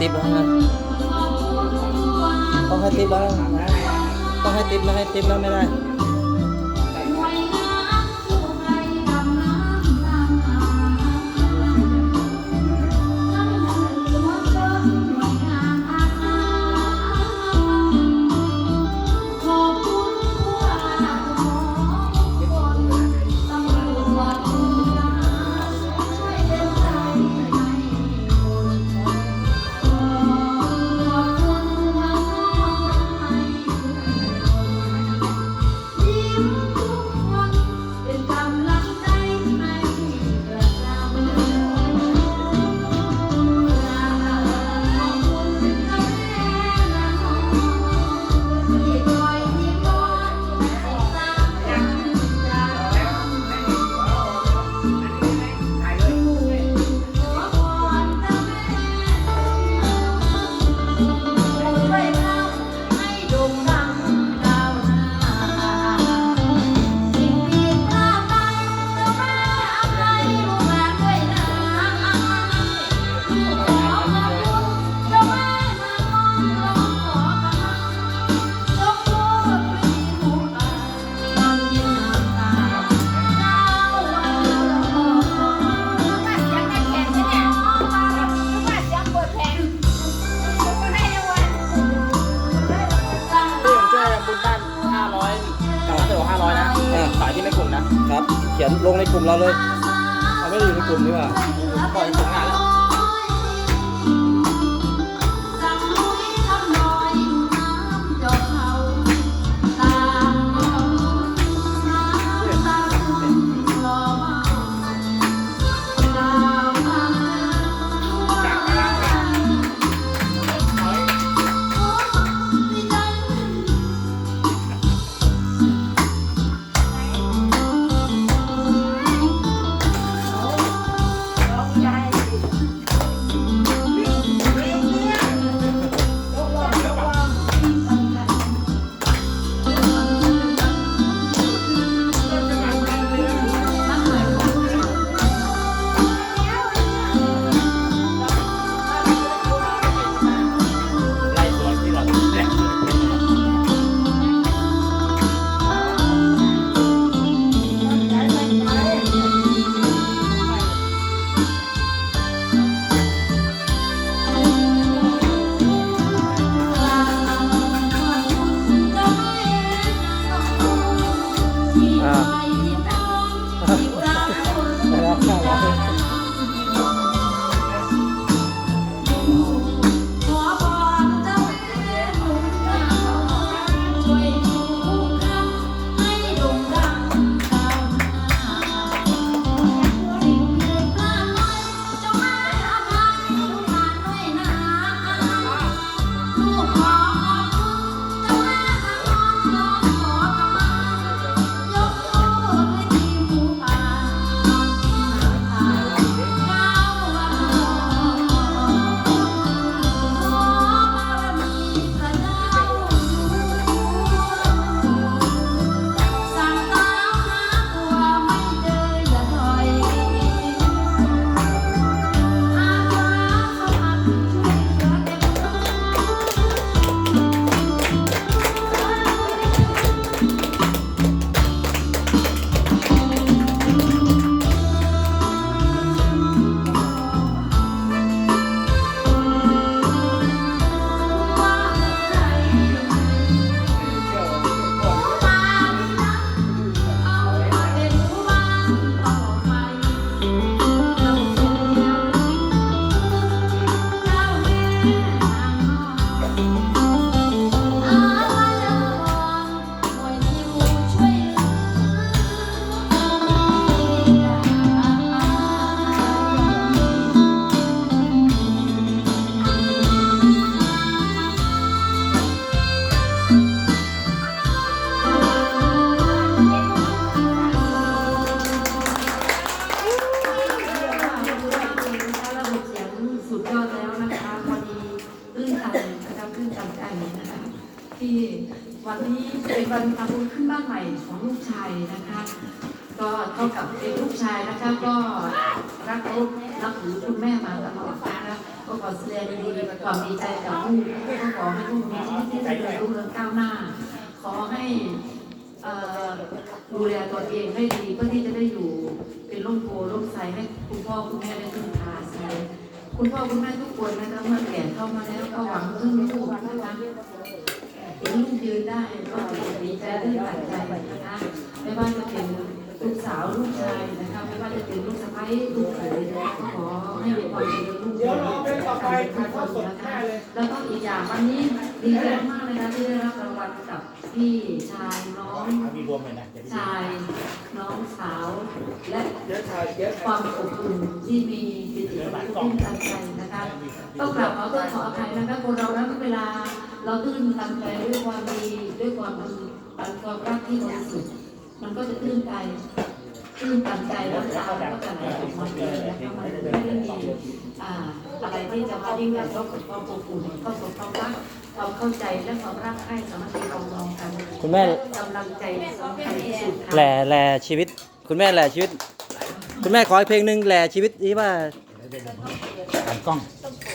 ติปนะต้องให้ติปแล้วต้องให้ติปนะให้ติปนะแไม่ได้ายที่ในกลุ่มนะครับ เขียนลงในกลุ่มเราเลยเราไม่ได้อยู่ในกลุ่มดีกว่าปล่อยผลงานแล้ว เป็นวันทำบุญขึ้นบ้านใหม่ของลูกชายนะคะ ก็เท่ากับเป็นลูกชายนะคะ ก็รักลูกรักถือคุณแม่มาตลอดนะคะก็ขอแสดงดีความดีใจกับลูกก็ขอให้ลูกมีชีวิตที่ดีรุ่งเรื่องก้าวหน้า ขอให้ดูแลตัวเองให้ดีเพื่อที่จะได้อยู่เป็นร่มโพร่มไทรให้คุณพ่อคุณแม่ได้พึ่งพาใช่คุณพ่อคุณแม่ทุกคนนะคะเมื่อแก่เข้ามาแล้วก็หวังพึ่งลูกนะคะ เห็นลูกยืนได้ก็ดีใจได้ตัดใจนะคะไม่ว่าจะเป็นลูกสาวลูกชายนะคะไม่ว่าจะเป็นลูกสะใภ้ลูกเขยนะคะก็ขอให้มีความเจริญรุ่งเรืองทุกคนนะคะแล้วก็อีกอย่างวันนี้ดีใจมากเลยนะที่ได้รับรางวัลกับพี่ชายน้องชายน้องสาว และความอบอุ่นที่มีปิติและตื้นตันใจนะคะต้องกลับขอโทษขออภัยนะคะคนเรานั้นเวลา เราตื้นตันใจด้วยความดีด้วยความปันความรักที่บริสุทธิ์มันก็จะตื้นใจตื้นตันใจแล้วตาก็จะไหลออกมาเลยนะคะมันไม่ได้มีอ่าอะไรที่จะมายิ่งใหญ่เท่ากับความอบอุ่นเท่ากับความรักความเข้าใจและความรักใคร่สามัคคีปรองดองกันคุณแม่กำลังใจสำคัญที่สุดค่ะแหล่แหล่ชีวิต คุณแม่แหล่ชีวิต คุณแม่ขออีกเพลงหนึ่งแหล่ชีวิตนี้ว่าหันกล้องต้องข